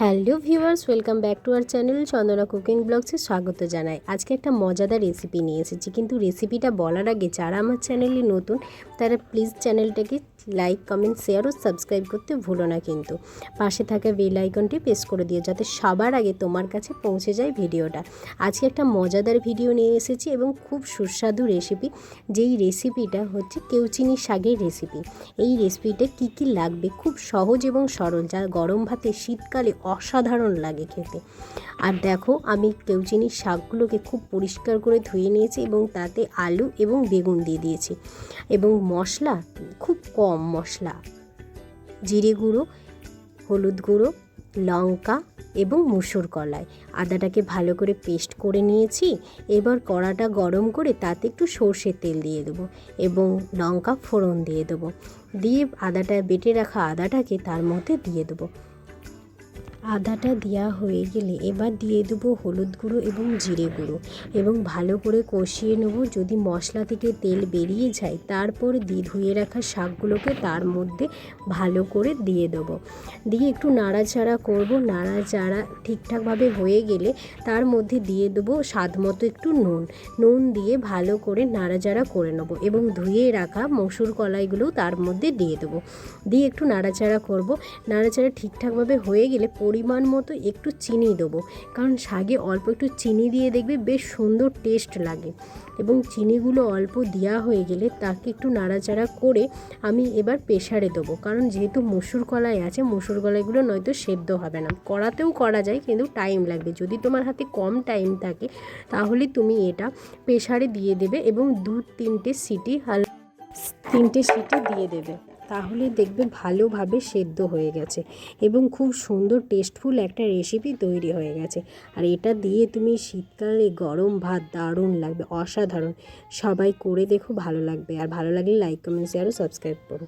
Hello viewers, welcome back to our channel Chandana cooking ব্লগসে স্বাগত জানাই। আজকে একটা মজাদার রেসিপি নিয়ে এসেছি। কিন্তু রেসিপিটা বলার আগে যারা আমার চ্যানেলে নতুন, তারা প্লিজ চ্যানেলটাকে লাইক, কমেন্ট, শেয়ার ও সাবস্ক্রাইব করতে ভুলো না কিন্তু। পাশে থাকা বেল আইকনটি প্রেস করে দিও যাতে সবার আগে তোমার কাছে পৌঁছে যায় ভিডিওটা। আজকে একটা মজাদার ভিডিও নিয়ে এসেছি এবং খুব সুস্বাদু রেসিপি যেই রেসিপিটা হচ্ছে কেউচিনি শাকের রেসিপি এই রেসিপিটা কি কি লাগবে খুব সহজ এবং সরল, যা গরম ভাতে শীতকালে অসাধারণ লাগে খেতে। আর দেখো, আমি কেউচিনি শাকগুলোকে খুব পরিষ্কার করে ধুয়ে নিয়েছি এবং তাতে আলু এবং বেগুন দিয়ে দিয়েছি। এবং মশলা খুব কম মশলা। জিরে গুঁড়ো, হলুদ গুঁড়ো, লঙ্কা এবং মুসুর কলাই। আদাটাকে ভালো করে পেস্ট করে নিয়েছি। এবার কড়াটা গরম করে তাতে একটু সর্ষের তেল দিয়ে দেবো এবং লঙ্কা ফোড়ন দিয়ে দেবো। দিয়ে আদাটা, বেটে রাখা আদাটাকে তার মধ্যে দিয়ে দেবো। আদাটা দেওয়া হয়ে গেলে এবার দিয়ে দেবো হলুদ গুঁড়ো এবং জিরে গুঁড়ো এবং ভালো করে কষিয়ে নেব। যদি মশলা থেকে তেল বেরিয়ে যায়, তারপর দিয়ে ধুয়ে রাখা শাকগুলোকে তার মধ্যে ভালো করে দিয়ে দেবো। দিয়ে একটু নাড়াচাড়া করব। নাড়াচাড়া ঠিকঠাকভাবে হয়ে গেলে তার মধ্যে দিয়ে দেবো স্বাদ মতো একটু নুন। নুন দিয়ে ভালো করে নাড়াচাড়া করে নেব এবং ধুয়ে রাখা মসুর কলাইগুলোও তার মধ্যে দিয়ে দেবো। দিয়ে একটু নাড়াচাড়া করব। নাড়াচাড়া ঠিকঠাকভাবে হয়ে গেলে পরিমাণ মতো একটু চিনি দেবো। কারণ শাগে অল্প একটু চিনি দিয়ে দেখবে বেশ সুন্দর টেস্ট লাগে। এবং চিনিগুলো অল্প দেওয়া হয়ে গেলে তাকে একটু নাড়াচাড়া করে আমি এবার প্রেশারে দেবো। কারণ যেহেতু মুসুর কলাই আছে, মুসুর কলাইগুলো নয়তো সেদ্ধ হবে না। কড়াতেও করা যায়, কিন্তু টাইম লাগবে। যদি তোমার হাতে কম টাইম থাকে, তাহলে তুমি এটা প্রেশারে দিয়ে দেবে এবং দু তিনটে সিটি হাল তিনটে সিটি দিয়ে দেবে। তাহলে দেখবে ভালোভাবে সেদ্ধ হয়ে গেছে এবং খুব সুন্দর টেস্টফুল একটা রেসিপি তৈরি হয়ে গেছে। আর এটা দিয়ে তুমি শীতকালে গরম ভাত দারুণ লাগবে, অসাধারণ। সবাই করে দেখো, ভালো লাগবে। আর ভালো লাগলে লাইক কমেন্ট শেয়ার ও সাবস্ক্রাইব করো।